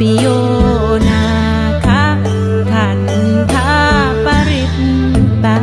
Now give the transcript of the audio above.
ปิโยนาคะขันธาปริตตา